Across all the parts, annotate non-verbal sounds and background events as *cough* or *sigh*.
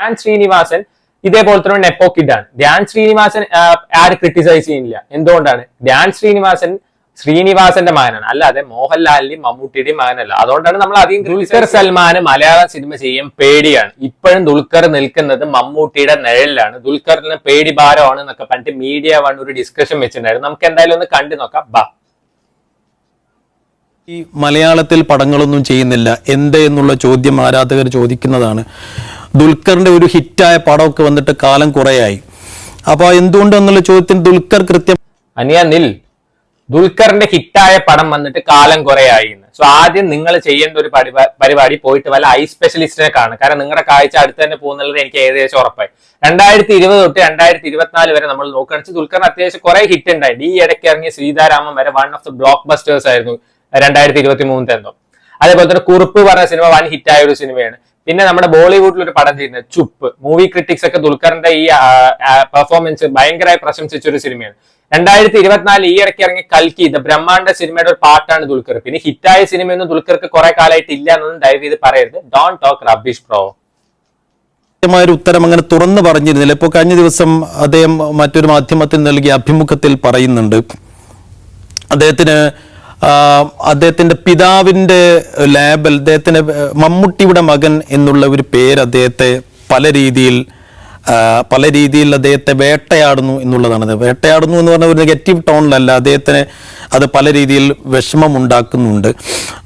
ധ്യാൻ ശ്രീനിവാസൻ ഇതേപോലത്തെ ഒരു നെപ്പോ കിഡാണ് ധ്യാൻ ശ്രീനിവാസൻ ആര് ക്രിട്ടിസൈസ് ചെയ്യുന്നില്ല. എന്തുകൊണ്ടാണ്? ധ്യാൻ ശ്രീനിവാസൻ ശ്രീനിവാസന്റെ മകനാണ്. അല്ലാതെ മോഹൻലാലിന്റെയും മമ്മൂട്ടിയുടെയും മകനല്ല. അതുകൊണ്ടാണ് നമ്മൾ അധികം ദുൽഖർ സൽമാന് മലയാള സിനിമ ചെയ്യാൻ പേടിയാണ്. ഇപ്പോഴും ദുൽഖർ നിൽക്കുന്നത് മമ്മൂട്ടിയുടെ നിഴലിലാണ്. ദുൽഖറിന് പേടി ഭാരമാണ് എന്നൊക്കെ പറഞ്ഞിട്ട് മീഡിയ വൺ ഒരു ഡിസ്കഷൻ വെച്ചിട്ടുണ്ടായിരുന്നു. നമുക്ക് എന്തായാലും ഒന്ന് കണ്ടു നോക്കാം. ബാ. ഈ മലയാളത്തിൽ പടങ്ങളൊന്നും ചെയ്യുന്നില്ല. എന്ത് എന്നുള്ള ചോദ്യം ആരാധകർ ചോദിക്കുന്നതാണ്. ദുൽഖറിന്റെ ഒരു ഹിറ്റായ പടമൊക്കെ വന്നിട്ട് കാലം കുറേയായി. അപ്പോൾ എന്തുകൊണ്ടെന്നുള്ള ചോദ്യത്തിന് ദുൽഖർ കൃത്യം അനിയ നിൽ. ദുൽഖറിന്റെ ഹിറ്റായ പടം വന്നിട്ട് കാലം കുറെ ആയി സോ ആദ്യം നിങ്ങൾ ചെയ്യേണ്ട ഒരു പരിപാടി പോയിട്ട് വല്ല ഐ സ്പെഷ്യലിസ്റ്റിനെ കാണും കാരണം നിങ്ങളുടെ കാഴ്ച അടുത്ത് തന്നെ പോകുന്നുള്ളത് എനിക്ക് ഏകദേശം ഉറപ്പായി. രണ്ടായിരത്തി ഇരുപത് തൊട്ട് രണ്ടായിരത്തി ഇരുപത്തിനാല് വരെ നമ്മൾ നോക്കുകയാണെന്ന് ദുൽഖറിന് അത്യാവശ്യം കുറെ ഹിറ്റ് ഉണ്ടായി. ഈ ഇടയ്ക്ക് ഇറങ്ങിയ സീതാരാമൻ വരെ one of the block busters ആയിരുന്നു രണ്ടായിരത്തി ഇരുപത്തി മൂന്നിൽ എന്തോ. അതേപോലെ തന്നെ കുറുപ്പ് പറഞ്ഞ സിനിമ വൻ ഹിറ്റായ ഒരു സിനിമയാണ്. പിന്നെ നമ്മുടെ ബോളിവുഡിൽ ഒരു പടം ചെയ്യുന്നത് ചുപ്പ്. മൂവി ക്രിറ്റിക്സ് ഒക്കെ ദുൽഖറിന്റെ ഈ പെർഫോമൻസ് ഭയങ്കരമായി പ്രശംസിച്ച ഒരു സിനിമയാണ്. രണ്ടായിരത്തി ഇരുപത്തിനാല് ഈ ഇടയ്ക്ക് ഇറങ്ങി കൽക്കി ദ ബ്രഹ്മാണ്ട സിനിമയുടെ ഒരു പാട്ടാണ് ദുൽഖർ. പിന്നെ ഹിറ്റായ സിനിമയൊന്നും ദുൽഖർക്ക് കുറെ കാലമായിട്ട് ഇല്ല എന്നൊന്നും ദയവ് ചെയ്ത് പറയരുത്. ഡോൺ ടോക്ക് റബ്ബിഷ് പ്രോ ഒരു ഉത്തരം അങ്ങനെ തുറന്നു പറഞ്ഞിരുന്നില്ല. ഇപ്പോൾ കഴിഞ്ഞ ദിവസം അദ്ദേഹം മറ്റൊരു മാധ്യമത്തിൽ നൽകിയ അഭിമുഖത്തിൽ പറയുന്നുണ്ട്. അദ്ദേഹത്തിന് ആ, പിതാവിന്റെ ലേബൽ അദ്ദേഹത്തിന്റെ മമ്മൂട്ടിയുടെ മകൻ എന്നുള്ള ഒരു പേര് അദ്ദേഹത്തെ പല രീതിയിൽ പല രീതിയിൽ അദ്ദേഹത്തെ വേട്ടയാടുന്നു എന്നുള്ളതാണ്. വേട്ടയാടുന്നു എന്ന് പറഞ്ഞ ഒരു നെഗറ്റീവ് ടോണിലല്ല അദ്ദേഹത്തിന് അത് പല രീതിയിൽ വിഷമം ഉണ്ടാക്കുന്നുണ്ട്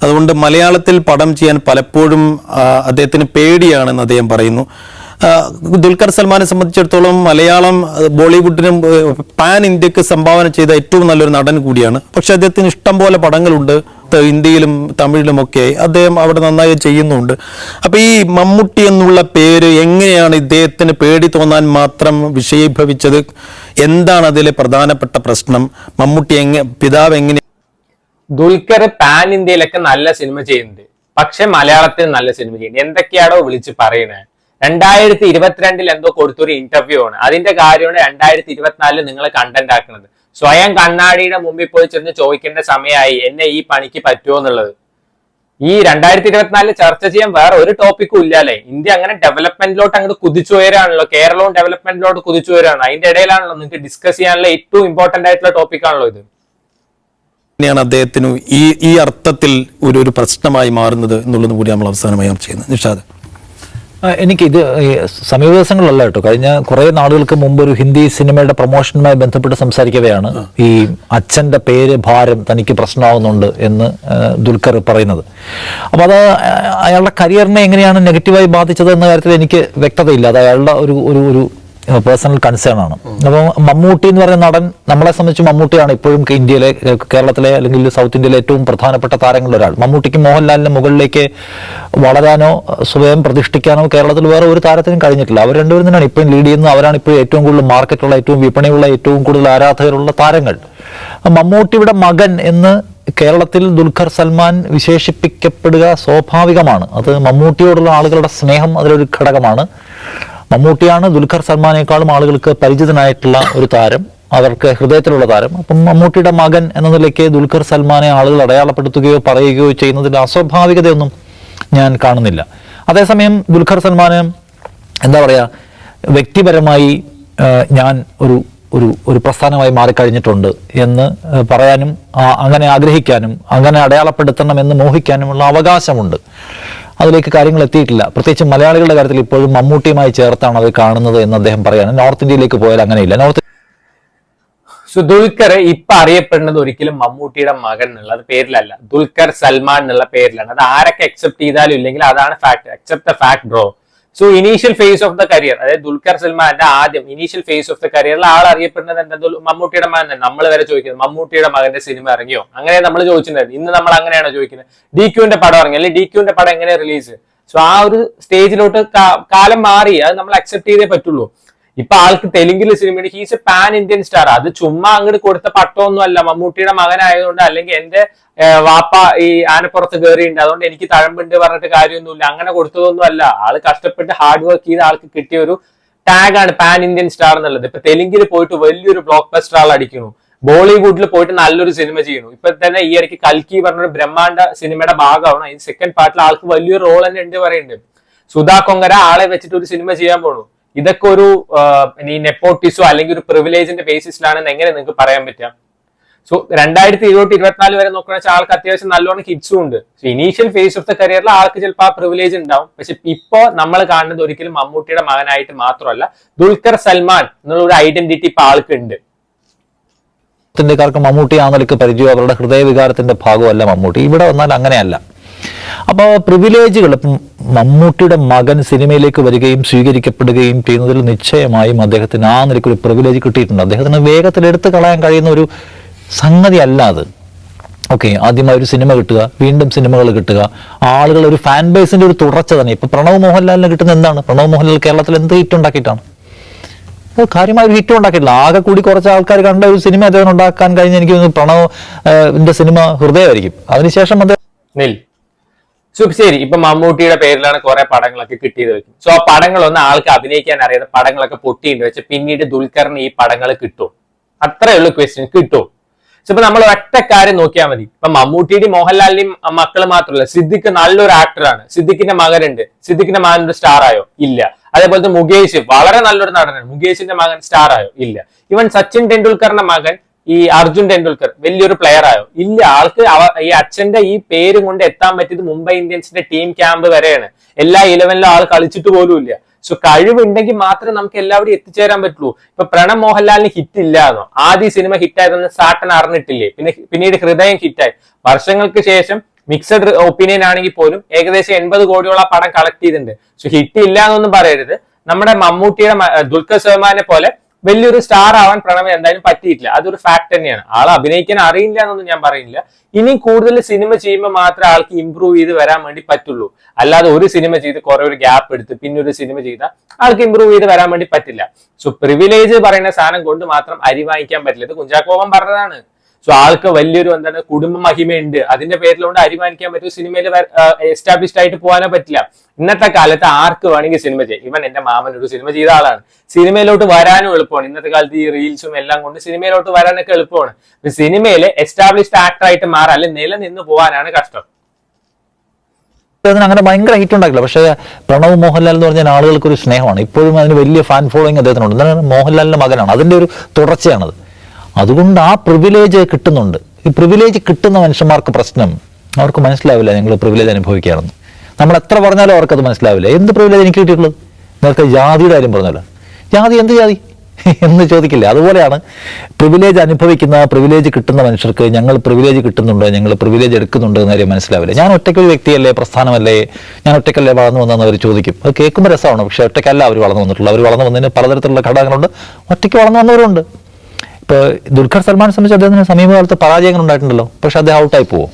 അതുകൊണ്ട് മലയാളത്തിൽ പടം ചെയ്യാൻ പലപ്പോഴും അദ്ദേഹത്തിന് പേടിയാണെന്ന് അദ്ദേഹം പറയുന്നു. ദുൽഖർ സൽമാനെ സംബന്ധിച്ചിടത്തോളം മലയാളം ബോളിവുഡിനും പാൻ ഇന്ത്യയ്ക്ക് സംഭാവന ചെയ്ത ഏറ്റവും നല്ലൊരു നടൻ കൂടിയാണ്. പക്ഷെ അദ്ദേഹത്തിന് ഇഷ്ടം പോലെ പടങ്ങളുണ്ട് തമിഴിലും ഒക്കെ അദ്ദേഹം അവിടെ നന്നായി ചെയ്യുന്നുണ്ട്. അപ്പൊ ഈ മമ്മൂട്ടി എന്നുള്ള പേര് എങ്ങനെയാണ് ഇദ്ദേഹത്തിന് പേടി തോന്നാൻ മാത്രം വിഷയീഭവിച്ചത്? എന്താണ് അതിലെ പ്രധാനപ്പെട്ട പ്രശ്നം? മമ്മൂട്ടി എങ്ങ പിതാവ് എങ്ങനെ ദുൽഖർ പാൻ ഇന്ത്യയിലൊക്കെ നല്ല സിനിമ ചെയ്യുന്നുണ്ട്. പക്ഷെ മലയാളത്തിൽ നല്ല സിനിമ ചെയ്യുന്നുണ്ട്. എന്തൊക്കെയാണോ വിളിച്ച് പറയുന്നത് രണ്ടായിരത്തി ഇരുപത്തിരണ്ടിൽ എന്തോ കൊടുത്തൊരു ഇന്റർവ്യൂ ആണ്. അതിന്റെ കാര്യമാണ് രണ്ടായിരത്തി ഇരുപത്തിനാലിൽ നിങ്ങൾ കണ്ടന്റ് ആക്കുന്നത്. സ്വയം കണ്ണാടിയുടെ മുമ്പിൽ പോയി ചെന്ന് ചോദിക്കേണ്ട സമയമായി എന്നെ ഈ പണിക്ക് പറ്റുമോ എന്നുള്ളത്. ഈ രണ്ടായിരത്തി ഇരുപത്തിനാലിൽ ചർച്ച ചെയ്യാൻ വേറെ ഒരു ടോപ്പിക്കും ഇല്ലല്ലേ ഇന്ത്യ അങ്ങനെ ഡെവലപ്മെന്റിലോട്ട് അങ്ങോട്ട് കുതിച്ചു വരാണല്ലോ കേരളവും ഡെവലപ്മെന്റിലോട്ട് കുതിച്ചു വരാണ് അതിന്റെ ഇടയിലാണല്ലോ നിങ്ങൾക്ക് ഡിസ്കസ് ചെയ്യാനുള്ള ഏറ്റവും ഇമ്പോർട്ടന്റ് ആയിട്ടുള്ള ടോപ്പിക്കാണല്ലോ ഇത്. തന്നെയാണ് അദ്ദേഹത്തിന് ഈ ഈ അർത്ഥത്തിൽ ഒരു ഒരു പ്രശ്നമായി മാറുന്നത് എന്നുള്ളത് കൂടി നമ്മൾ അവസാനമായി ചെയ്യുന്നത്. നിഷാദ്. ആ, എനിക്ക് ഇത് ഈ സമീപ ദിവസങ്ങളല്ല കേട്ടോ. കഴിഞ്ഞ കുറേ നാളുകൾക്ക് മുമ്പ് ഒരു ഹിന്ദി സിനിമയുടെ പ്രൊമോഷനുമായി ബന്ധപ്പെട്ട് സംസാരിക്കവെയാണ് ഈ അച്ഛന്റെ പേര് ഭാരം തനിക്ക് പ്രശ്നമാവുന്നുണ്ട് എന്ന് ദുൽഖർ പറയുന്നത്. അപ്പോൾ അത് അയാളുടെ കരിയറിനെ എങ്ങനെയാണ് നെഗറ്റീവായി ബാധിച്ചത് എന്ന കാര്യത്തിൽ എനിക്ക് വ്യക്തതയില്ല. അത് അയാളുടെ ഒരു ഒരു പേഴ്സണൽ കൺസേൺ ആണ്. അപ്പോൾ മമ്മൂട്ടി എന്ന് പറയുന്ന നടൻ നമ്മളെ സംബന്ധിച്ച് മമ്മൂട്ടിയാണ് ഇപ്പോഴും ഇന്ത്യയിലെ കേരളത്തിലെ അല്ലെങ്കിൽ സൗത്ത് ഇന്ത്യയിലെ ഏറ്റവും പ്രധാനപ്പെട്ട താരങ്ങളിൽ ഒരാൾ. മമ്മൂട്ടിക്ക് മോഹൻലാലിന് മുകളിലേക്ക് വളരാനോ സ്വയം പ്രതിഷ്ഠിക്കാനോ കേരളത്തിൽ വേറെ ഒരു താരത്തിനും കഴിഞ്ഞിട്ടില്ല. അവർ രണ്ടുപേരും തന്നെയാണ് ഇപ്പോഴും ലീഡ് ചെയ്യുന്നത്. അവരാണ് ഇപ്പോൾ ഏറ്റവും കൂടുതൽ മാർക്കറ്റുള്ള ഏറ്റവും വിപണിയുള്ള ഏറ്റവും കൂടുതൽ ആരാധകരുള്ള താരങ്ങൾ. മമ്മൂട്ടിയുടെ മകൻ എന്ന് കേരളത്തിൽ ദുൽഖർ സൽമാൻ വിശേഷിപ്പിക്കപ്പെടുക സ്വാഭാവികമാണ്. അത് മമ്മൂട്ടിയോടുള്ള ആളുകളുടെ സ്നേഹം അതിലൊരു ഘടകമാണ്. മമ്മൂട്ടിയാണ് ദുൽഖർ സൽമാനേക്കാളും ആളുകൾക്ക് പരിചിതനായിട്ടുള്ള ഒരു താരം. അവർക്ക് ഹൃദയത്തിലുള്ള താരം. അപ്പം മമ്മൂട്ടിയുടെ മകൻ എന്ന നിലയ്ക്ക് ദുൽഖർ സൽമാനെ ആളുകൾ അടയാളപ്പെടുത്തുകയോ പറയുകയോ ചെയ്യുന്നതിൽ അസ്വാഭാവികതയൊന്നും ഞാൻ കാണുന്നില്ല. അതേസമയം ദുൽഖർ സൽമാൻ എന്താ പറയുക വ്യക്തിപരമായി ഞാൻ ഒരു ഒരു ഒരു പ്രസ്ഥാനമായി മാറിക്കഴിഞ്ഞിട്ടുണ്ട് എന്ന് പറയാനും അങ്ങനെ ആഗ്രഹിക്കാനും അങ്ങനെ അടയാളപ്പെടുത്തണം എന്ന് മോഹിക്കാനുമുള്ള അവകാശമുണ്ട്. അതിലേക്ക് കാര്യങ്ങൾ എത്തിയിട്ടില്ല. പ്രത്യേകിച്ച് മലയാളികളുടെ കാര്യത്തിൽ ഇപ്പോഴും മമ്മൂട്ടിയുമായി ചേർത്താണ് അത് കാണുന്നത് എന്ന് അദ്ദേഹം പറയാണ് നോർത്ത് ഇന്ത്യയിലേക്ക് പോയാൽ അങ്ങനെയില്ല. നോർത്ത് ദുൽഖർ ഇപ്പൊ അറിയപ്പെടുന്നത് ഒരിക്കലും മമ്മൂട്ടിയുടെ മകൻ എന്നുള്ള പേരിലല്ല. ദുൽഖർ സൽമാൻ എന്നുള്ള പേരിലാണ്. അത് ആരൊക്കെ അക്സെപ്റ്റ് ചെയ്താലും ഇല്ലെങ്കിൽ അതാണ് fact accept the fact bro so initial phase of the career അതായത് ദുൽഖർ സൽമാന്റെ ആദ്യം ഇനീഷ്യൽ ഫേസ് ഓഫ് ദ കരിയറിൽ ആൾ അറിയപ്പെടുന്നത് എന്താ? മമ്മൂട്ടിയുടെ മകൻ തന്നെ. നമ്മൾ വരെ ചോദിക്കുന്നത് മമ്മൂട്ടിയുടെ മകന്റെ സിനിമ ഇറങ്ങിയോ? അങ്ങനെ നമ്മൾ ചോദിച്ചിട്ടുണ്ടായിരുന്നു. ഇന്ന് നമ്മൾ അങ്ങനെയാണോ ചോദിക്കുന്നത്? ഡി ക്യൂന്റെ പടം ഇറങ്ങി. അല്ലെങ്കിൽ ഡി ക്യൂന്റെ പടം എങ്ങനെ റിലീസ് സോ ആ ഒരു സ്റ്റേജിലോട്ട് കാലം മാറി. അത് നമ്മൾ അക്സെപ്റ്റ് ചെയ്തേ പറ്റുള്ളൂ. ഇപ്പൊ ആൾക്ക് തെലുങ്കിലെ സിനിമയുടെ he's a pan Indian star അത് ചുമ്മാ അങ്ങോട്ട് കൊടുത്ത പട്ടമൊന്നും അല്ല മമ്മൂട്ടിയുടെ മകനായതുകൊണ്ട് അല്ലെങ്കിൽ എന്റെ വാപ്പ ഈ ആനപ്പുറത്ത് കയറിയിട്ടുണ്ട് അതുകൊണ്ട് എനിക്ക് തഴമ്പുണ്ട് പറഞ്ഞിട്ട് കാര്യമൊന്നുമില്ല. അങ്ങനെ കൊടുത്തതൊന്നും അല്ല ആൾ കഷ്ടപ്പെട്ട് ഹാർഡ് വർക്ക് ചെയ്ത് ആൾക്ക് കിട്ടിയ ഒരു ടാഗ് ആണ് പാൻ ഇന്ത്യൻ സ്റ്റാർ എന്നുള്ളത്. ഇപ്പൊ തെലുങ്കിൽ പോയിട്ട് വലിയൊരു ബ്ലോക്ക് ബസ്റ്റർ ആൾ അടിക്കുന്നു. ബോളിവുഡിൽ പോയിട്ട് നല്ലൊരു സിനിമ ചെയ്യുന്നു. ഇപ്പൊ തന്നെ ഈ ഇടയ്ക്ക് കൽക്കി പറഞ്ഞൊരു ബ്രഹ്മാണ്ട സിനിമയുടെ ഭാഗമാണ്. അതിന് സെക്കൻഡ് പാർട്ടിൽ ആൾക്ക് വലിയൊരു റോൾ തന്നെ ഉണ്ട് പറയുന്നുണ്ട്. സുധാ കൊങ്കര ആളെ വെച്ചിട്ട് ഒരു സിനിമ ചെയ്യാൻ പോണു. ഇതൊക്കെ ഒരു നെപ്പോട്ടിസോ അല്ലെങ്കിൽ ഒരു പ്രിവിലേജിന്റെ ബേസിസിലാണെന്ന് എങ്ങനെ നിങ്ങൾക്ക് പറയാൻ പറ്റാം സോ രണ്ടായിരത്തി ഇരുപത്തി ഇരുപത്തിനാല് വരെ നോക്കുന്ന വെച്ചാൽ ആൾക്ക് അത്യാവശ്യം നല്ലോണം ഹിറ്റ്സും ഉണ്ട്. So initial phase of the കരിയറിൽ ആൾക്ക് ചിലപ്പോൾ ആ പ്രിവിലേജ് ഉണ്ടാവും. പക്ഷെ ഇപ്പോ നമ്മൾ കാണുന്നത് ഒരിക്കലും മമ്മൂട്ടിയുടെ മകനായിട്ട് മാത്രമല്ല ദുൽഖർ സൽമാൻ എന്നുള്ള ഒരു ഐഡന്റിറ്റി ഇപ്പൊ ആൾക്ക് ഉണ്ട്. മമ്മൂട്ടി ആ നിലയ്ക്ക് പരിചയം അവരുടെ ഹൃദയവികാരത്തിന്റെ ഭാഗമല്ല മമ്മൂട്ടി. ഇവിടെ വന്നാൽ അങ്ങനെയല്ല. അപ്പോൾ പ്രിവിലേജുകൾ മമ്മൂട്ടിയുടെ മകൻ സിനിമയിലേക്ക് വരികയും സ്വീകരിക്കപ്പെടുകയും ചെയ്യുന്നതിൽ നിശ്ചയമായും അദ്ദേഹത്തിന് ആ നിലയ്ക്ക് ഒരു പ്രിവിലേജ് കിട്ടിയിട്ടുണ്ട്. അദ്ദേഹത്തിന് വേഗത്തിൽ എടുത്തു കളയാൻ കഴിയുന്ന ഒരു സംഗതി അല്ല അത്. ഓക്കെ ആദ്യമായി ഒരു സിനിമ കിട്ടുക വീണ്ടും സിനിമകൾ കിട്ടുക. ആളുകൾ ഒരു ഫാൻ ബേസിന്റെ ഒരു തുടർച്ച തന്നെ. ഇപ്പൊ പ്രണവ് മോഹൻലാലിന് കിട്ടുന്ന എന്താണ്? പ്രണവ് മോഹൻലാൽ കേരളത്തിൽ എന്ത് ഹിറ്റ് ഉണ്ടാക്കിയിട്ടാണ്? അപ്പോൾ കാര്യമായ ഒരു ഹിറ്റ് ഉണ്ടാക്കിയിട്ടില്ല. ആകെ കൂടി കുറച്ച് ആൾക്കാർ കണ്ട ഒരു സിനിമ അദ്ദേഹം ഉണ്ടാക്കാൻ കഴിഞ്ഞ എനിക്ക് പ്രണവ് സിനിമ ഹൃദയമായിരിക്കും. അതിനുശേഷം അദ്ദേഹം നിൽ സോ ശരി ഇപ്പൊ മമ്മൂട്ടിയുടെ പേരിലാണ് കുറെ പടങ്ങളൊക്കെ കിട്ടിയത് വെക്കും. സോ ആ പടങ്ങളൊന്നും ആൾക്ക് അഭിനയിക്കാൻ അറിയാതെ പടങ്ങളൊക്കെ പൊട്ടിയിട്ട് വെച്ച് പിന്നീട് ദുൽഖറിന് ഈ പടങ്ങൾ കിട്ടും. അത്രയേ ഉള്ളൂ ക്വസ്റ്റ്യൻ കിട്ടും. സോ ഇപ്പൊ നമ്മൾ ഒറ്റ കാര്യം നോക്കിയാൽ മതി. ഇപ്പൊ മമ്മൂട്ടിയുടെയും മോഹൻലാലിന്റെയും മക്കൾ മാത്രമല്ല സിദ്ദിഖ് നല്ലൊരു ആക്ടറാണ് സിദ്ദിഖിന്റെ മകനുണ്ട്. സിദ്ദിഖിന്റെ മകൻ സ്റ്റാർ ആയോ? ഇല്ല. അതേപോലെ മുകേഷ് വളരെ നല്ലൊരു നടനാണ്. മുകേഷിന്റെ മകൻ സ്റ്റാർ ആയോ? ഇല്ല. ഇവൻ സച്ചിൻ ടെണ്ടുൽക്കറിന്റെ മകൻ ഈ അർജുൻ ടെണ്ടുൽക്കർ വലിയൊരു പ്ലെയർ ആയോ? ഇല്ല ആൾക്ക് ഈ അച്ഛന്റെ ഈ പേരും കൊണ്ട് എത്താൻ പറ്റിയത് മുംബൈ ഇന്ത്യൻസിന്റെ ടീം ക്യാമ്പ് വരെയാണ്. എല്ലാ ഇലവനിലും ആൾ കളിച്ചിട്ട് പോലും ഇല്ല. സോ കഴിവുണ്ടെങ്കിൽ മാത്രമേ നമുക്ക് എല്ലാവരും എത്തിച്ചേരാൻ പറ്റുള്ളൂ. ഇപ്പൊ പ്രണബ് മോഹൻലാലിന് ഹിറ്റ് ഇല്ലാന്നോ ആദ്യ സിനിമ ഹിറ്റായതെന്ന് സാട്ടൻ അറിഞ്ഞിട്ടില്ലേ? പിന്നെ പിന്നീട് ഹൃദയം ഹിറ്റായി വർഷങ്ങൾക്ക് ശേഷം മിക്സഡ് ഒപ്പീനിയൻ ആണെങ്കിൽ പോലും ഏകദേശം എൺപത് കോടിയോളം പടം കളക്ട് ചെയ്തിട്ടുണ്ട്. സോ ഹിറ്റ് ഇല്ല എന്നൊന്നും പറയരുത്. നമ്മുടെ മമ്മൂട്ടിയുടെ ദുൽഖർ സൽമാനെ പോലെ വലിയൊരു സ്റ്റാർ ആവാൻ പ്രണവ് എന്തായാലും പറ്റിയിട്ടില്ല. അതൊരു ഫാക്ട് തന്നെയാണ്. ആൾ അഭിനയിക്കാൻ അറിയില്ല എന്നൊന്നും ഞാൻ പറയുന്നില്ല. ഇനി കൂടുതൽ സിനിമ ചെയ്യുമ്പോൾ മാത്രമേ ആൾക്ക് ഇമ്പ്രൂവ് ചെയ്ത് വരാൻ വേണ്ടി പറ്റുള്ളൂ. അല്ലാതെ ഒരു സിനിമ ചെയ്ത് കുറെ ഒരു ഗ്യാപ്പ് എടുത്ത് പിന്നെ ഒരു സിനിമ ചെയ്താൽ ആൾക്ക് ഇമ്പ്രൂവ് ചെയ്ത് വരാൻ വേണ്ടി പറ്റില്ല. സോ പ്രിവിലേജ് പറയുന്ന സാധനം കൊണ്ട് മാത്രം അരി വാങ്ങിക്കാൻ പറ്റില്ല. ഇത് കുഞ്ചാക്കോവൻ പറഞ്ഞതാണ്. സോ ആൾക്ക് വലിയൊരു എന്താണ് കുടുംബ മഹിമയുണ്ട്. അതിന്റെ പേരിലുകൊണ്ട് അരിമാനിക്കാൻ പറ്റും. സിനിമയിൽ എസ്റ്റാബ്ലിഷ്ഡ് ആയിട്ട് പോകാനോ പറ്റില്ല. ഇന്നത്തെ കാലത്ത് ആർക്ക് വേണമെങ്കിൽ സിനിമ ചെയ്യും? ഇവൻ എന്റെ മാമൻ ഒരു സിനിമ ചെയ്ത ആളാണ്. സിനിമയിലോട്ട് വരാനും എളുപ്പമാണ്. ഇന്നത്തെ കാലത്ത് ഈ റീൽസും എല്ലാം കൊണ്ട് സിനിമയിലോട്ട് വരാനൊക്കെ എളുപ്പമാണ്. സിനിമയിൽ എസ്റ്റാബ്ലിഷ്ഡ് ആക്ടർ ആയിട്ട് മാറാൻ അല്ലെങ്കിൽ നിലനിന്ന് പോകാനാണ് കഷ്ടം. അങ്ങനെ ഭയങ്കര ഹിറ്റ് ഉണ്ടാക്കില്ല പക്ഷേ പ്രണവ് മോഹൻലാൽ എന്ന് പറഞ്ഞാൽ ആളുകൾക്ക് ഒരു സ്നേഹമാണ്. ഇപ്പോഴും അതിന് വലിയ ഫാൻ ഫോളോയിങ് അദ്ദേഹത്തിനുണ്ട്. മോഹൻലാലിന്റെ മകനാണ്. അതിന്റെ ഒരു തുടർച്ചയാണത്. അതുകൊണ്ട് ആ പ്രിവിലേജ് കിട്ടുന്നുണ്ട്. ഈ പ്രിവിലേജ് കിട്ടുന്ന മനുഷ്യന്മാർക്ക് പ്രശ്നം അവർക്ക് മനസ്സിലാവില്ല നിങ്ങൾ പ്രിവിലേജ് അനുഭവിക്കാറുണ്ട് നമ്മൾ എത്ര പറഞ്ഞാലും അവർക്കത് മനസ്സിലാവില്ല. എന്ത് പ്രിവിലേജ് എനിക്ക് കിട്ടിയിട്ടുള്ളത്? നിങ്ങൾക്ക് ജാതിയുടെ കാര്യം പറഞ്ഞല്ലോ. ജാതി എന്ത് ജാതി? *laughs* എന്ന് ചോദിക്കില്ല. അതുപോലെയാണ് പ്രിവിലേജ് അനുഭവിക്കുന്ന പ്രിവിലേജ് കിട്ടുന്ന മനുഷ്യർക്ക് ഞങ്ങൾ പ്രിവിലേജ് കിട്ടുന്നുണ്ട് ഞങ്ങൾ പ്രിവിലേജ് എടുക്കുന്നുണ്ട് എന്ന കാര്യം മനസ്സിലാവില്ല. ഞാൻ ഒറ്റയ്ക്കൊരു വ്യക്തിയല്ലേ പ്രസ്ഥാനമല്ലേ? ഞാൻ ഒറ്റയ്ക്കല്ലേ വളർന്നു വന്നതെന്ന് അവർ ചോദിക്കും. അത് കേൾക്കുമ്പോൾ രസമാണ്. പക്ഷേ ഒറ്റയ്ക്കല്ല അവർ വളർന്നു വന്നിട്ടുള്ളൂ അവർ വളർന്നു വന്നതിന് പലതരത്തിലുള്ള ഘടകങ്ങളുണ്ട്. ഒറ്റയ്ക്ക് വളർന്നു വന്നവരുണ്ട്. ഇപ്പോൾ ദുൽഖർ സൽമാനെ സംബന്ധിച്ച് അദ്ദേഹത്തിന് സമീപകാലത്ത് പരാജയങ്ങൾ ഉണ്ടായിട്ടുണ്ടല്ലോ. പക്ഷെ അദ്ദേഹം ഔട്ടായി പോകും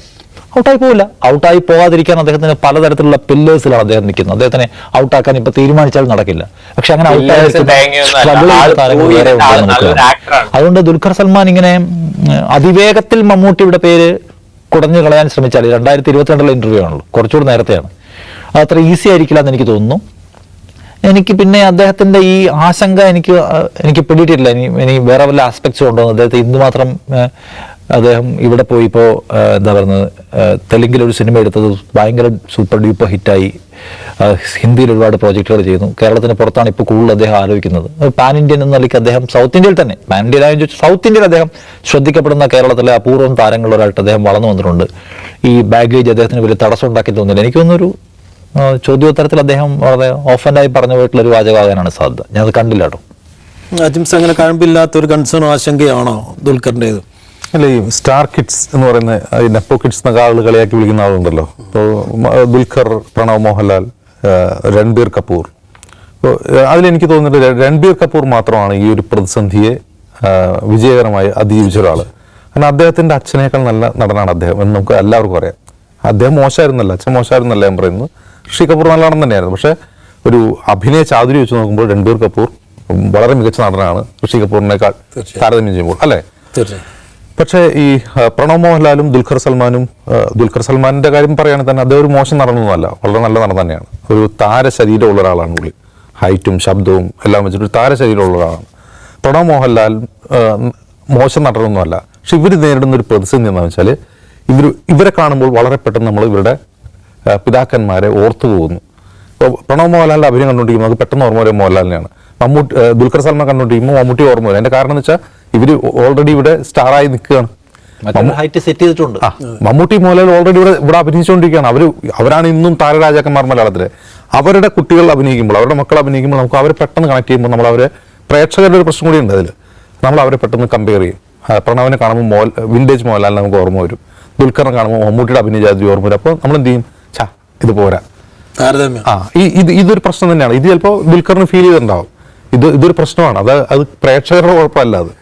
ഔട്ടായി പോവില്ല. ഔട്ടായി പോകാതിരിക്കാൻ അദ്ദേഹത്തിന് പലതരത്തിലുള്ള പില്ലേഴ്സിലാണ് അദ്ദേഹം നിൽക്കുന്നത്. അദ്ദേഹത്തിനെ ഔട്ടാക്കാൻ ഇപ്പൊ തീരുമാനിച്ചാൽ നടക്കില്ല. പക്ഷെ അങ്ങനെ അതുകൊണ്ട് ദുൽഖർ സൽമാൻ ഇങ്ങനെ അതിവേഗത്തിൽ മമ്മൂട്ടിയുടെ പേര് കുടഞ്ഞു കളയാൻ ശ്രമിച്ചാൽ രണ്ടായിരത്തി ഇരുപത്തിരണ്ടിലെ ഇന്റർവ്യൂ ആണല്ലോ. കുറച്ചുകൂടി നേരത്തെയാണ്. അത് അത്ര ഈസി ആയിരിക്കില്ല എന്ന് എനിക്ക് തോന്നുന്നു. എനിക്ക് പിന്നെ അദ്ദേഹത്തിന്റെ ഈ ആശങ്ക എനിക്ക് എനിക്ക് പിടിയിട്ടില്ല. ഇനി ഇനി വേറെ വല്ല ആസ്പെക്ട്സും ഉണ്ടോ? അദ്ദേഹത്തെ ഇന്ന് മാത്രം അദ്ദേഹം ഇവിടെ പോയി ഇപ്പോൾ എന്താ പറയുന്നത് തെലുങ്കിൽ ഒരു സിനിമ എടുത്തത് ഭയങ്കര സൂപ്പർ ഡ്യൂപ്പർ ഹിറ്റായി ഹിന്ദിയിൽ ഒരുപാട് പ്രോജക്റ്റുകൾ ചെയ്യുന്നു. കേരളത്തിന് പുറത്താണ് ഇപ്പോൾ കൂടുതൽ അദ്ദേഹം ആലോചിക്കുന്നത്. പാൻ ഇന്ത്യൻ എന്ന നിലയ്ക്ക് അദ്ദേഹം സൗത്ത് ഇന്ത്യയിൽ തന്നെ. പാൻ ചോദിച്ചാൽ സൗത്ത് ഇന്ത്യയിൽ അദ്ദേഹം ശ്രദ്ധിക്കപ്പെടുന്ന കേരളത്തിലെ അപൂർവം താരങ്ങളിലൊരായിട്ട് അദ്ദേഹം വളർന്നു വന്നിട്ടുണ്ട്. ഈ ബാഗേജ് അദ്ദേഹത്തിന് വലിയ തടസ്സം ഉണ്ടാക്കി തോന്നുന്നില്ല എനിക്ക് തോന്നുന്നൊരു ആ, ചോദ്യോത്തരത്തിൽ അദ്ദേഹം വളരെ ഓഫൻഡായി പറഞ്ഞു പോയിട്ടുള്ള ഒരു വാചകമാകാനാണ് സാധ്യത ഞാൻ അത് കണ്ടില്ല കേട്ടോ. അജിംസ് അങ്ങനെ കഴമ്പില്ലാത്ത ഒരു കൺസേൺ ആശങ്കയാണോ ദുൽഖറിന്റെത്? അല്ല ഈ സ്റ്റാർ കിഡ്സ് എന്ന് പറയുന്ന ഈ നെപ്പോ കിഡ്സ് എന്നൊക്കെ ആളുകൾ കളിയാക്കി വിളിക്കുന്ന ആളുണ്ടല്ലോ. ഇപ്പോൾ ദുൽഖർ പ്രണവ് മോഹൻലാൽ രൺബീർ കപൂർ. ഇപ്പോൾ അതിലെനിക്ക് തോന്നുന്നത് രൺബീർ കപൂർ മാത്രമാണ് ഈ ഒരു പ്രതിസന്ധിയെ വിജയകരമായി അതിജീവിച്ച ഒരാൾ കാരണം അദ്ദേഹത്തിന്റെ അച്ഛനേക്കാൾ നല്ല നടനാണ് അദ്ദേഹം എന്ന് നമുക്ക് എല്ലാവർക്കും അറിയാം. അദ്ദേഹം മോശമായിരുന്നല്ല അച്ഛൻ മോശമായിരുന്നല്ല ഞാൻ പറയുന്നത്. ഋഷി കപൂർ നല്ല നടൻ തന്നെയായിരുന്നു. പക്ഷേ ഒരു അഭിനയ ചാതുരി വെച്ച് നോക്കുമ്പോൾ രൺബീർ കപൂർ വളരെ മികച്ച നടനാണ്. ഋഷി കപൂറിനേക്കാൾ താരതമ്യം ചെയ്യുമ്പോൾ അല്ലേ? പക്ഷേ ഈ പ്രണവ് മോഹൻലാലും ദുൽഖർ സൽമാനും ദുൽഖർ സൽമാന്റെ കാര്യം പറയുകയാണെങ്കിൽ തന്നെ അദ്ദേഹം ഒരു മോശം നടനൊന്നുമല്ല. വളരെ നല്ല നടൻ തന്നെയാണ്. ഒരു താര ശരീരമുള്ള ഒരാളാണ് പുള്ളി. ഹൈറ്റും ശബ്ദവും എല്ലാം വെച്ചിട്ട് ഒരു താര ശരീരമുള്ള ഒരാളാണ്. പ്രണവ് മോഹൻലാൽ മോശം നടനൊന്നുമല്ല. പക്ഷെ ഇവർ നേരിടുന്ന ഒരു പ്രതിസന്ധി എന്താണെന്ന് വെച്ചാൽ ഇവർ ഇവരെ കാണുമ്പോൾ വളരെ പെട്ടെന്ന് നമ്മൾ ഇവരുടെ പിതാക്കന്മാരെ ഓർത്തു പോകുന്നു. ഇപ്പോൾ പ്രണവ് മോഹൻലാലിന്റെ അഭിനയം കണ്ടുകൊണ്ടിരിക്കുമ്പോൾ നമുക്ക് പെട്ടെന്ന് ഓർമ്മ വരും മോഹൻലാലിനെയാണ്. മമ്മൂട്ടി ദുൽഖർ സൽമാൻ കണ്ടുകൊണ്ടിരിക്കുമ്പോൾ മമ്മൂട്ടി ഓർമ്മ വരും. അതിന്റെ കാരണം എന്ന് വെച്ചാൽ ഇവർ ഓൾറെഡി ഇവിടെ സ്റ്റാറായി നിൽക്കുകയാണ്. ഹൈറ്റ് സെറ്റ് ചെയ്തിട്ടുണ്ട്. മമ്മൂട്ടി മോഹൻലാൽ ഓൾറെഡി ഇവിടെ ഇവിടെ അഭിനയിച്ചുകൊണ്ടിരിക്കുകയാണ്. അവർ അവരാണ് ഇന്നും താരരാജാക്കന്മാർ മലയാളത്തിലെ. അവരുടെ കുട്ടികൾ അഭിനയിക്കുമ്പോൾ അവരുടെ മക്കൾ അഭിനയിക്കുമ്പോൾ നമുക്ക് അവരെ പെട്ടെന്ന് കണക്ട് ചെയ്യുമ്പോൾ നമ്മൾ അവരെ പ്രേക്ഷകരുടെ ഒരു പ്രശ്നം കൂടി ഉണ്ട് അതിൽ നമ്മൾ അവരെ പെട്ടെന്ന് കമ്പയർ ചെയ്യും. പ്രണവനെ കാണുമ്പോൾ മോഹൻ വിന്റേജ് മോഹൻലാലിനെ നമുക്ക് ഓർമ്മ വരും. ദുൽഖറിനെ കാണുമ്പോൾ മമ്മൂട്ടിയുടെ അഭിനയ ജാതി ഓർമ്മ വരും. അപ്പോൾ നമ്മൾ എന്ത് ചെയ്യും? ഇത് പോരാ. ആ ഈ ഇത് ഇതൊരു പ്രശ്നം തന്നെയാണ്. ഇത് ചിലപ്പോൾ ദുൽഖറിന് ഫീൽ ചെയ്തിട്ടുണ്ടാവും. ഇത് ഇതൊരു പ്രശ്നമാണ്. അത് അത് പ്രേക്ഷകരുടെ കുഴപ്പമല്ല അത്.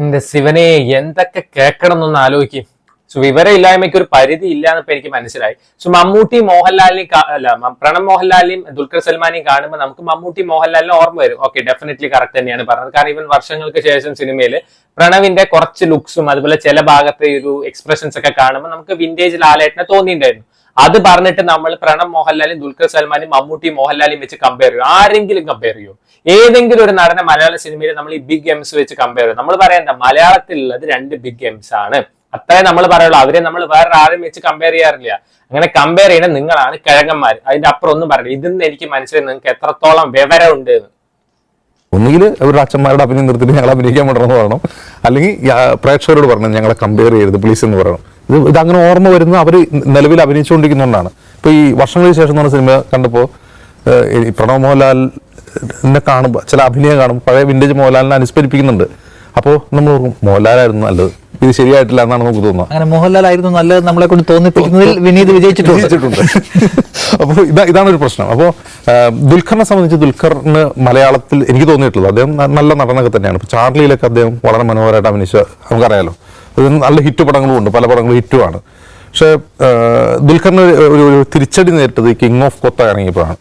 എന്റെ ശിവനെ എന്തൊക്കെ കേൾക്കണം എന്നൊന്ന് ആലോചിക്കും. സോ വിവരമില്ലായ്മയ്ക്ക് ഒരു പരിധി ഇല്ല എന്നിപ്പോ എനിക്ക് മനസ്സിലായി. സോ മമ്മൂട്ടി മോഹൻലാലിനെയും അല്ല പ്രണബ് മോഹൻലാലിനെയും ദുൽഖർ സൽമാനെയും കാണുമ്പോൾ നമുക്ക് മമ്മൂട്ടി മോഹൻലാലിനെ ഓർമ്മ വരും. ഓക്കെ ഡെഫിനറ്റ്ലി കറക്റ്റ് തന്നെയാണ് പറഞ്ഞത്. കാരണം ഇവൻ വർഷങ്ങൾക്ക് ശേഷം സിനിമയിൽ പ്രണവിന്റെ കുറച്ച് ലുക്സും അതുപോലെ ചില ഭാഗത്തെ ഒരു എക്സ്പ്രഷൻസ് ഒക്കെ കാണുമ്പോൾ നമുക്ക് വിന്റേജ് ലാലേട്ടനെ തോന്നിയിട്ടുണ്ടായിരുന്നു. അത് പറഞ്ഞിട്ട് നമ്മൾ പ്രണബ് മോഹൻലാലും ദുൽഖർ സൽമാനും മമ്മൂട്ടി മോഹൻലാലും വെച്ച് കമ്പയർ ചെയ്യും. ആരെങ്കിലും കമ്പയർ ചെയ്യും? ഏതെങ്കിലും ഒരു നടനെ മലയാള സിനിമയിൽ നമ്മൾ ഈ ബിഗ് എംസ് വെച്ച് കമ്പയർ ചെയ്യും. നമ്മൾ പറയാം മലയാളത്തിലുള്ളത് രണ്ട് ബിഗ് എംസ് ആണ്. അത്രേ നമ്മൾ പറയുള്ളൂ. അവരെ നമ്മൾ വേറെ ആരും വെച്ച് കമ്പയർ ചെയ്യാറില്ല. അങ്ങനെ കമ്പയർ ചെയ്യണ നിങ്ങളാണ് കിഴങ്ങന്മാർ അതിന്റെ അപ്പുറം ഒന്നും പറയില്ല. ഇതിന്ന് എനിക്ക് മനസ്സിലായി നിങ്ങൾക്ക് എത്രത്തോളം വിവരം ഉണ്ട് എന്ന്. ഒന്നുകിൽ അവരുടെ അച്ഛന്മാരുടെ അഭിനയം നിർത്തിയിട്ട് ഞങ്ങൾ അഭിനയിക്കാൻ പറ്റണമെന്ന് പറയണം. അല്ലെങ്കിൽ പ്രേക്ഷകരോട് പറഞ്ഞു ഞങ്ങളെ കമ്പയർ ചെയ്യരുത് പ്ലീസ് എന്ന് പറയണം. ഇത് അങ്ങനെ ഓർമ്മ വരുന്ന അവർ നിലവിൽ അഭിനയിച്ചുകൊണ്ടിരിക്കുന്നതുകൊണ്ടാണ് ഇപ്പോൾ ഈ വർഷങ്ങൾക്ക് ശേഷം എന്ന് പറഞ്ഞ സിനിമ കണ്ടപ്പോൾ പ്രണവ് മോഹൻലാലിനെ കാണുമ്പോൾ ചില അഭിനയം കാണുമ്പോൾ പഴയ വിന്റേജ് മോഹൻലാലിനെ അനുസ്മരിപ്പിക്കുന്നുണ്ട്. അപ്പോൾ നമ്മൾ മോഹൻലാലായിരുന്നു നല്ലത്. ഇത് ശരിയായിട്ടില്ല എന്നാണ് നമുക്ക് തോന്നുന്നത്. അങ്ങനെ മോഹൻലാൽ ആയിരുന്നു നല്ലത് നമ്മളെ കൊണ്ട് തോന്നിപ്പിക്കുന്നതിൽ *laughs* വിനീത് വിജയിച്ചിട്ടുണ്ട്. *laughs* അപ്പോൾ ഇതാ ഇതാണ് ഒരു പ്രശ്നം. അപ്പോൾ ദുൽഖറിനെ സംബന്ധിച്ച് ദുൽഖറിന് മലയാളത്തിൽ എനിക്ക് തോന്നിയിട്ടുള്ളത് അദ്ദേഹം നല്ല നടനൊക്കെ തന്നെയാണ്. ഇപ്പോൾ ചാർലിയിലൊക്കെ അദ്ദേഹം വളരെ മനോഹരമായിട്ട് അഭിനയിച്ച നമുക്കറിയാലോ. അത് നല്ല ഹിറ്റ് പടങ്ങളും ഉണ്ട് പല പടങ്ങളും ഹിറ്റുമാണ്. പക്ഷേ ദുൽഖറിന് ഒരു ഒരു ഒരു തിരിച്ചടി നേരിട്ടത് കിങ് ഓഫ് കൊത്ത ഇറങ്ങിയപ്പോഴാണ്.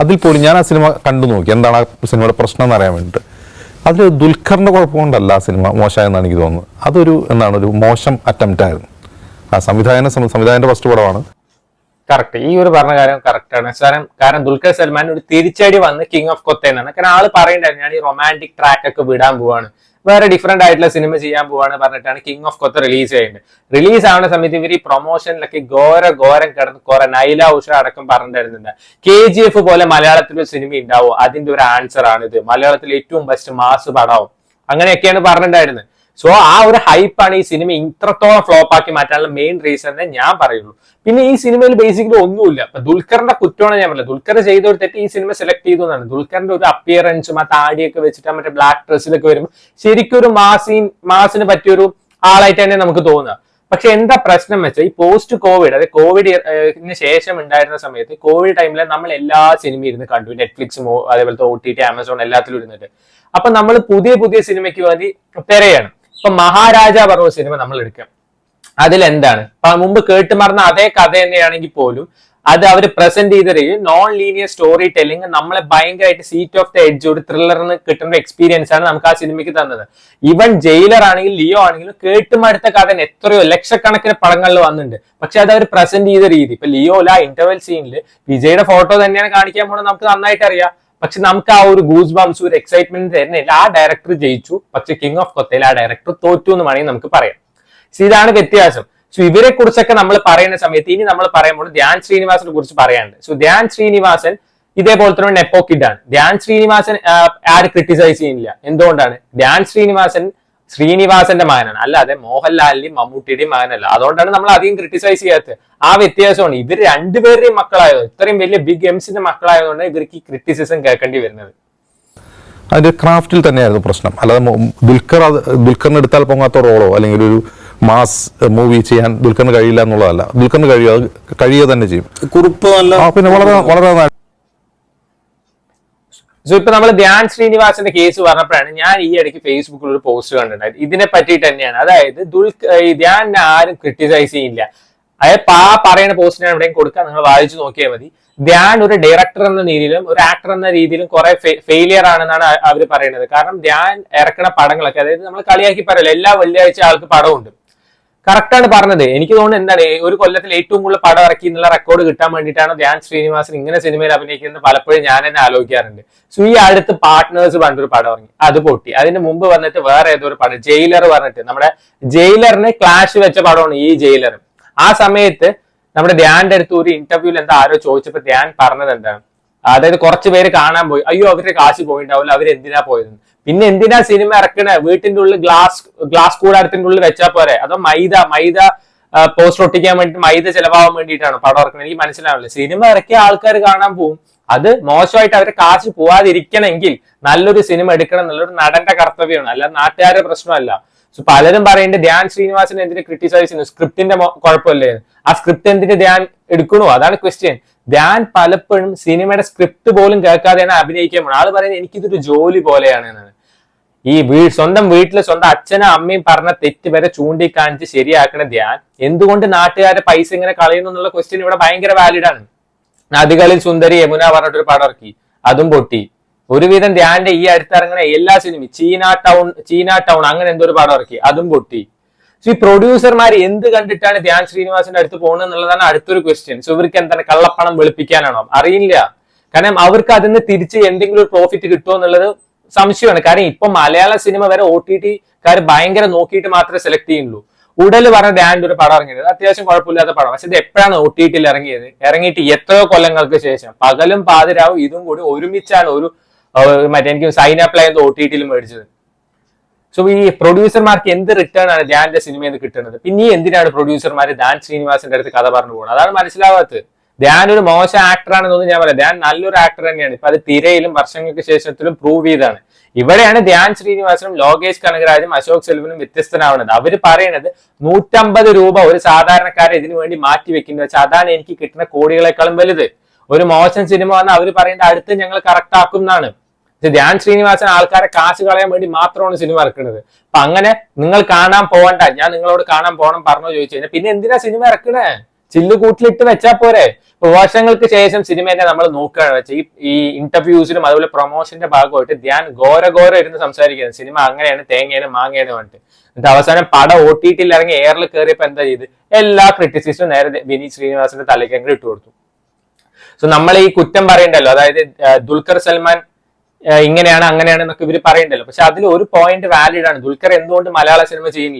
അതിൽ പോലും ഞാൻ ആ സിനിമ കണ്ടു നോക്കി. എന്താണ് ആ സിനിമയുടെ പ്രശ്നം എന്നറിയാൻ വേണ്ടിയിട്ട്. അതിൽ ദുൽഖറിന്റെ കുഴപ്പമുണ്ടല്ല ആ സിനിമ മോശമായെന്നാണ് എനിക്ക് തോന്നുന്നത്. അതൊരു എന്താണ് ഒരു മോശം അറ്റംപ്റ്റ് ആയിരുന്നു. ആ സംവിധായന സംവിധായകന്റെ ഫസ്റ്റ് പടമാണ്. കറക്റ്റ് ഈ ഒരു പറഞ്ഞ കാര്യം കറക്റ്റ് ആണ്. കാരണം കാരണം ദുൽഖർ സൽമാൻ ഒരു തിരിച്ചടി വന്ന് കിങ് ഓഫ് കൊത്ത കാരണം ആൾ പറയണ്ടായിരുന്നു ഞാൻ ഈ റൊമാന്റിക് ട്രാക്ക് ഒക്കെ വിടാൻ പോവാണ്. വേറെ ഡിഫറെന്റ് ആയിട്ടുള്ള സിനിമ ചെയ്യാൻ പോവാണ് പറഞ്ഞിട്ടാണ് കിങ് ഓഫ് കൊത്ത റിലീസ് ചെയ്യുന്നത്. റിലീസ് ആവുന്ന സമയത്ത് ഇവർ ഈ പ്രൊമോഷനിലൊക്കെ ഘോര ഘോരം കിടന്ന് കുറെ നൈല ഉഷ അടക്കം പറഞ്ഞിരുന്നുണ്ട്. കെ ജി എഫ് പോലെ മലയാളത്തിൽ ഒരു സിനിമ ഉണ്ടാവും? അതിന്റെ ഒരു ആൻസർ ആണ് ഇത് മലയാളത്തിലെ ഏറ്റവും ബെസ്റ്റ് മാസ് പടവും അങ്ങനെയൊക്കെയാണ് പറഞ്ഞിട്ടുണ്ടായിരുന്നത്. സോ ആ ഒരു ഹൈപ്പാണ് ഈ സിനിമ ഇത്രത്തോളം ഫ്ലോപ്പ് ആക്കി മാറ്റാനുള്ള മെയിൻ റീസൺ ഞാൻ പറയുള്ളൂ. പിന്നെ ഈ സിനിമയിൽ ബേസിക്കലി ഒന്നുമില്ല. ദുൽഖറിന്റെ കുറ്റമാണ് ഞാൻ പറഞ്ഞത്. ദുൽഖർ ചെയ്ത ഒരു തെറ്റ് ഈ സിനിമ സെലക്ട് ചെയ്തു എന്നാണ്. ദുൽഖറിന്റെ ഒരു അപ്പിയറൻസും ആ താടിയൊക്കെ വെച്ചിട്ട് മറ്റേ ബ്ലാക്ക് ഡ്രസ്സിലൊക്കെ വരുമ്പോൾ ശരിക്കും ഒരു മാസിൻ മാസിന് പറ്റിയൊരു ആളായിട്ട് തന്നെ നമുക്ക് തോന്നുക പക്ഷെ എന്താ പ്രശ്നം വെച്ചാൽ ഈ പോസ്റ്റ് കോവിഡ് അതായത് കോവിഡിന് ശേഷം ഉണ്ടായിരുന്ന സമയത്ത് കോവിഡ് ടൈമിൽ നമ്മൾ എല്ലാ സിനിമയും ഇരുന്ന് കണ്ടു. നെറ്റ്ഫ്ലിക്സ് അതേപോലത്തെ ഒ ടി ടി ആമസോൺ എല്ലാത്തിലും ഇരുന്നിട്ട്. അപ്പൊ നമ്മൾ പുതിയ പുതിയ സിനിമയ്ക്ക് വേണ്ടി തിരയാണ് ഇപ്പൊ മഹാരാജ പറഞ്ഞ സിനിമ നമ്മൾ എടുക്കാം. അതിലെന്താണ്? മുമ്പ് കേട്ട് മറന്ന അതേ കഥ തന്നെയാണെങ്കിൽ പോലും അത് അവർ പ്രസന്റ് ചെയ്ത രീതി നോൺ ലീനിയർ സ്റ്റോറി ടെല്ലിംഗ് നമ്മളെ ഭയങ്കരമായിട്ട് സീറ്റ് ഓഫ് ദ എഡ്ജ് ഒരു ത്രില്ലറിന് കിട്ടുന്ന എക്സ്പീരിയൻസ് ആണ് നമുക്ക് ആ സിനിമയ്ക്ക് തന്നത്. ഇവൻ ജയിലർ ആണെങ്കിലും ലിയോ ആണെങ്കിലും കേട്ടുമടുത്ത കഥ എത്രയോ ലക്ഷക്കണക്കിന് പടങ്ങളിൽ വന്നിട്ടുണ്ട്. പക്ഷെ അത് അവർ പ്രസന്റ് ചെയ്ത രീതി. ഇപ്പൊ ലിയോല ഇന്റർവെൽ സീനിൽ വിജയുടെ ഫോട്ടോ തന്നെയാണ് കാണിക്കാൻ പോകുന്നത് നമുക്ക് നന്നായിട്ട് അറിയാം. പക്ഷെ നമുക്ക് ആ ഒരു ഗൂസ് ബംസ് ഒരു എക്സൈറ്റ്മെന്റ് തരുന്നില്ല. ആ ഡയറക്ടർ ജയിച്ചു. പക്ഷെ കിങ് ഓഫ് കൊത്തയിൽ ആ ഡയറക്ടർ തോറ്റു എന്ന് വേണമെങ്കിൽ നമുക്ക് പറയാം. ഇതാണ് വ്യത്യാസം. സോ ഇവരെ കുറിച്ചൊക്കെ നമ്മൾ പറയുന്ന സമയത്ത് ഇനി നമ്മൾ പറയുമ്പോൾ ധ്യാൻ ശ്രീനിവാസനെ കുറിച്ച് പറയാനുണ്ട്. സോ ധ്യാൻ ശ്രീനിവാസൻ ഇതേപോലെ തന്നെ നെപ്പോ കിഡാണ് ധ്യാൻ ശ്രീനിവാസൻ ആര് ക്രിട്ടിസൈസ് ചെയ്യുന്നില്ല. എന്തുകൊണ്ടാണ്? ധ്യാൻ ശ്രീനിവാസൻ ശ്രീനിവാസന്റെ മകനാണ്. അല്ലാതെ മോഹൻലാലിന്റെയും മമ്മൂട്ടിയുടെയും മകനല്ല. അതുകൊണ്ടാണ് നമ്മൾ അധികം ക്രിട്ടിസൈസ് ചെയ്യാത്തത്. ആ വ്യത്യാസമാണ്. ഇവർ രണ്ടുപേരുടെയും മക്കളായത് ഇത്രയും വലിയ ബിഗ് എംസിന്റെ മക്കളായതുകൊണ്ട് ഇവർക്ക് ഈ ക്രിറ്റിസിസം കേൾക്കേണ്ടി വരുന്നത്. അതിന്റെ ക്രാഫ്റ്റിൽ തന്നെയായിരുന്നു പ്രശ്നം. അല്ലാതെ ദുൽഖർ അത് ദുൽഖറിന് എടുത്താൽ പൊങ്ങാത്ത റോളോ അല്ലെങ്കിൽ ഒരു മാസ് മൂവി ചെയ്യാൻ ദുൽഖറിന് കഴിയില്ല എന്നുള്ളതല്ല. ദുൽഖറിന് കഴിയുക കഴിയുക തന്നെ ചെയ്യും. കുറിപ്പ് പിന്നെ വളരെ വളരെ സോ ഇപ്പൊ നമ്മൾ ധ്യാൻ ശ്രീനിവാസിന്റെ കേസ് പറഞ്ഞപ്പോഴാണ് ഞാൻ ഈ ഇടയ്ക്ക് ഫേസ്ബുക്കിൽ ഒരു പോസ്റ്റ് കണ്ടിട്ടുണ്ടായത്. ഇതിനെ പറ്റിയിട്ട് തന്നെയാണ്. അതായത് ദുൽഖ് ധ്യാനിനെ ആരും ക്രിട്ടിസൈസ് ചെയ്യില്ല. അതായത് ആ പറയുന്ന പോസ്റ്റ് ഞാൻ എവിടെയും കൊടുക്കാം. നിങ്ങൾ വായിച്ചു നോക്കിയാൽ മതി. ധ്യാൻ ഒരു ഡയറക്ടർ എന്ന രീതിയിലും ഒരു ആക്ടർ എന്ന രീതിയിലും കുറെ ഫെയിലിയർ ആണെന്നാണ് അവർ പറയുന്നത്. കാരണം ധ്യാൻ ഇറക്കണ പടങ്ങളൊക്കെ അതായത് നമ്മൾ കളിയാക്കി പറയല്ലോ എല്ലാ വെള്ളിയാഴ്ച ആൾക്ക് പടമുണ്ട്. കറക്റ്റ് ആണ് പറഞ്ഞത്. എനിക്ക് തോന്നുന്നു എന്താണ് ഒരു കൊല്ലത്തിൽ ഏറ്റവും കൂടുതൽ പടം ഇറക്കി എന്നുള്ള റെക്കോർഡ് കിട്ടാൻ വേണ്ടിയിട്ടാണ് ധ്യാൻ ശ്രീനിവാസൻ ഇങ്ങനെ സിനിമയിൽ അഭിനയിക്കുന്നത് പലപ്പോഴും ഞാൻ തന്നെ ആലോചിക്കാറുണ്ട്. സോ ഈ അടുത്ത് പാർട്ട്നേഴ്സ് പറഞ്ഞൊരു പടം ഇറങ്ങി. അത് പൊട്ടി. അതിന് മുമ്പ് വന്നിട്ട് വേറെ ഏതോ ഒരു പടം ജയിലർ പറഞ്ഞിട്ട്. നമ്മുടെ ജയിലറിന് ക്ലാഷ് വെച്ച പടമാണ് ഈ ജയിലർ ആ സമയത്ത് നമ്മുടെ ധ്യാന്റെ അടുത്ത് ഒരു ഇന്റർവ്യൂവിൽ എന്താ ആരോ ചോദിച്ചപ്പോ ധ്യാൻ പറഞ്ഞത് എന്താണ്? അതായത് കുറച്ച് പേര് കാണാൻ പോയി. അയ്യോ അവരുടെ കാശ് പോയിണ്ടാവില്ല. അവരെന്തിനാ പോയതെന്ന്. പോയത് പിന്നെ എന്തിനാ സിനിമ ഇറക്കണേ? വീട്ടിന്റെ ഉള്ളിൽ ഗ്ലാസ് ഗ്ലാസ് കൂടാരത്തിന്റെ ഉള്ളിൽ വെച്ചാൽ പോരെ? അതോ മൈദ മൈദ പോസ്റ്റർ ഒട്ടിക്കാൻ വേണ്ടി മൈദ ചെലവാകാൻ വേണ്ടിയിട്ടാണ് പടം ഇറക്കുന്നത് എനിക്ക് മനസ്സിലാവില്ല സിനിമ ഇറക്കിയ ആൾക്കാർ കാണാൻ പോവും. അത് മോശമായിട്ട് അവരെ കാശ് പോവാതിരിക്കണമെങ്കിൽ നല്ലൊരു സിനിമ എടുക്കണം എന്നുള്ളൊരു നടന്റെ കർത്തവ്യമാണ്. അല്ലാതെ നാട്ടുകാരുടെ പ്രശ്നമല്ല. സോ പലരും പറയുന്നുണ്ട് ധ്യാൻ ശ്രീനിവാസൻ എന്തിനു ക്രിട്ടിസൈസ് ചെയ്യുന്നു? സ്ക്രിപ്റ്റിന്റെ കുഴപ്പമില്ലേ? ആ സ്ക്രിപ്റ്റ് എന്തിന് ധ്യാൻ എടുക്കണോ? അതാണ് ക്വസ്റ്റ്യൻ ധ്യാൻ പലപ്പോഴും സിനിമയുടെ സ്ക്രിപ്റ്റ് പോലും കേൾക്കാതെയാണ് അഭിനയിക്കാൻ പോകുന്നത്. ആൾ പറയുന്നത് എനിക്കിതൊരു ജോലി പോലെയാണ് എന്നാണ്. ഈ വീ സ്വന്തം വീട്ടിൽ സ്വന്തം അച്ഛനും അമ്മയും പറഞ്ഞ തെറ്റ് വരെ ചൂണ്ടിക്കാണിച്ച് ശരിയാക്കണ ധ്യാൻ എന്തുകൊണ്ട് നാട്ടുകാരെ പൈസ ഇങ്ങനെ കളയുന്നു എന്നുള്ള ക്വസ്റ്റ്യൻ ഇവിടെ ഭയങ്കര വാലിഡ് ആണ്. നദികളിൽ സുന്ദരി യമുന പറഞ്ഞിട്ടൊരു പടം ഇറക്കി. അതും പൊട്ടി. ഒരുവിധം ധ്യാന്റെ ഈ അടുത്തിറങ്ങുന്ന എല്ലാ സിനിമയും ചീന ടൗൺ ചീന ടൗൺ അങ്ങനെ എന്തോ ഒരു പടം ഇറക്കി അതും പൊട്ടി. സോ ഈ പ്രൊഡ്യൂസർമാർ എന്ത് കണ്ടിട്ടാണ് ധ്യാൻ ശ്രീനിവാസിന്റെ അടുത്ത് പോകുന്നത് എന്നുള്ളതാണ് അടുത്തൊരു ക്വസ്റ്റ്യൻ സോ ഇവർക്ക് എന്താണ് കള്ളപ്പണം വെളുപ്പിക്കാനാണോ? അറിയില്ല. കാരണം അവർക്ക് അതിൽ തിരിച്ച് എന്തെങ്കിലും ഒരു പ്രോഫിറ്റ് കിട്ടുമോ എന്നുള്ളത് സംശയമാണ്. കാരണം ഇപ്പൊ മലയാള സിനിമ വരെ ഒ ടി ടിക്കാർ ഭയങ്കര നോക്കിയിട്ട് മാത്രമേ സെലക്ട് ചെയ്യുള്ളൂ ഉടൽ പറഞ്ഞ ഡാൻഡ് ഒരു പടം ഇറങ്ങിയത്. അത്യാവശ്യം കുഴപ്പമില്ലാത്ത പടം. പക്ഷെ ഇത് എപ്പോഴാണ് ഒ ടി ടിയിൽ ഇറങ്ങിയത്? ഇറങ്ങിയിട്ട് എത്രയോ കൊല്ലങ്ങൾക്ക് ശേഷം. പകലും പാതിരാവും ഇതും കൂടി ഒരുമിച്ചാണ് ഒരു മറ്റേ എനിക്ക് സൈൻ അപ്ലൈ ചെയ്ത് ഒ ടി ടിയിൽ മേടിച്ചത്. സോ ഈ പ്രൊഡ്യൂസർമാർക്ക് എന്ത് റിട്ടേൺ ആണ് ധ്യാന്റെ സിനിമയിൽ നിന്ന് കിട്ടുന്നത്? പിന്നെ എന്തിനാണ് പ്രൊഡ്യൂസർമാർ ധ്യാൻ ശ്രീനിവാസിന്റെ അടുത്ത് കഥ പറഞ്ഞു പോകുന്നത്? അതാണ് മനസ്സിലാവാത്തത്. ധ്യാൻ ഒരു മോശം ആക്ടർ ആണെന്നൊന്നും ഞാൻ പറയാം. ധ്യാൻ നല്ലൊരു ആക്ടർ തന്നെയാണ്. ഇപ്പൊ അത് തിരയിലും വർഷങ്ങൾക്ക് ശേഷത്തിലും പ്രൂവ് ചെയ്താണ് ഇവിടെയാണ് ധ്യാൻ ശ്രീനിവാസനും ലോകേഷ് കനകരാജും അശോക് സെൽവനും വ്യത്യസ്തനാവുന്നത്. അവർ പറയണത് നൂറ്റമ്പത് രൂപ ഒരു സാധാരണക്കാരെ ഇതിനു വേണ്ടി മാറ്റി വെക്കുന്നത് വെച്ചാൽ അതാണ് എനിക്ക് കിട്ടുന്ന കോടികളെക്കാളും വലുത്. ഒരു മോശം സിനിമ വന്നാൽ അവർ പറയേണ്ട അടുത്ത് ഞങ്ങൾ കറക്റ്റ് ആക്കും എന്നാണ്. ധ്യാൻ ശ്രീനിവാസൻ ആൾക്കാരെ കാശ് കളയാൻ വേണ്ടി മാത്രമാണ് സിനിമ ഇറക്കുന്നത്. അപ്പൊ അങ്ങനെ നിങ്ങൾ കാണാൻ പോകണ്ട. ഞാൻ നിങ്ങളോട് കാണാൻ പോകണം പറഞ്ഞോ ചോദിച്ചു കഴിഞ്ഞാൽ പിന്നെ എന്തിനാ സിനിമ ഇറക്കണേ? ചില്ല് കൂട്ടിലിട്ട് വെച്ചാ പോരെ? വർഷങ്ങൾക്ക് ശേഷം സിനിമേനെ നമ്മൾ നോക്കുകയാണ്. വെച്ചാൽ ഈ ഈ ഇന്റർവ്യൂസിലും അതുപോലെ പ്രൊമോഷന്റെ ഭാഗമായിട്ട് ധ്യാൻ ഘോര ഘോര ഇരുന്ന് സംസാരിക്കുന്നത് സിനിമ അങ്ങനെയാണ് തേങ്ങയാണ് മാങ്ങയാണ് പറഞ്ഞിട്ട്. എന്നിട്ട് അവസാനം പടം ഒ ടി ടിയിൽ ഇറങ്ങി എയറിൽ കയറിയപ്പോ എന്താ ചെയ്ത്? എല്ലാ ക്രിറ്റിസിസും നേരെ വിനീത് ശ്രീനിവാസന്റെ തലയ്ക്കെങ്കിലും ഇട്ട് കൊടുത്തു. സോ നമ്മൾ ഈ കുറ്റം പറയണ്ടല്ലോ. അതായത് ദുൽഖർ സൽമാൻ ഇങ്ങനെയാണ് അങ്ങനെയാണ് എന്നൊക്കെ ഇവർ പറയണ്ടല്ലോ. പക്ഷെ അതിൽ ഒരു പോയിന്റ് വാലിഡ് ആണ്. ദുൽഖർ എന്തുകൊണ്ട് മലയാള സിനിമ ചെയ്യുന്നില്ല?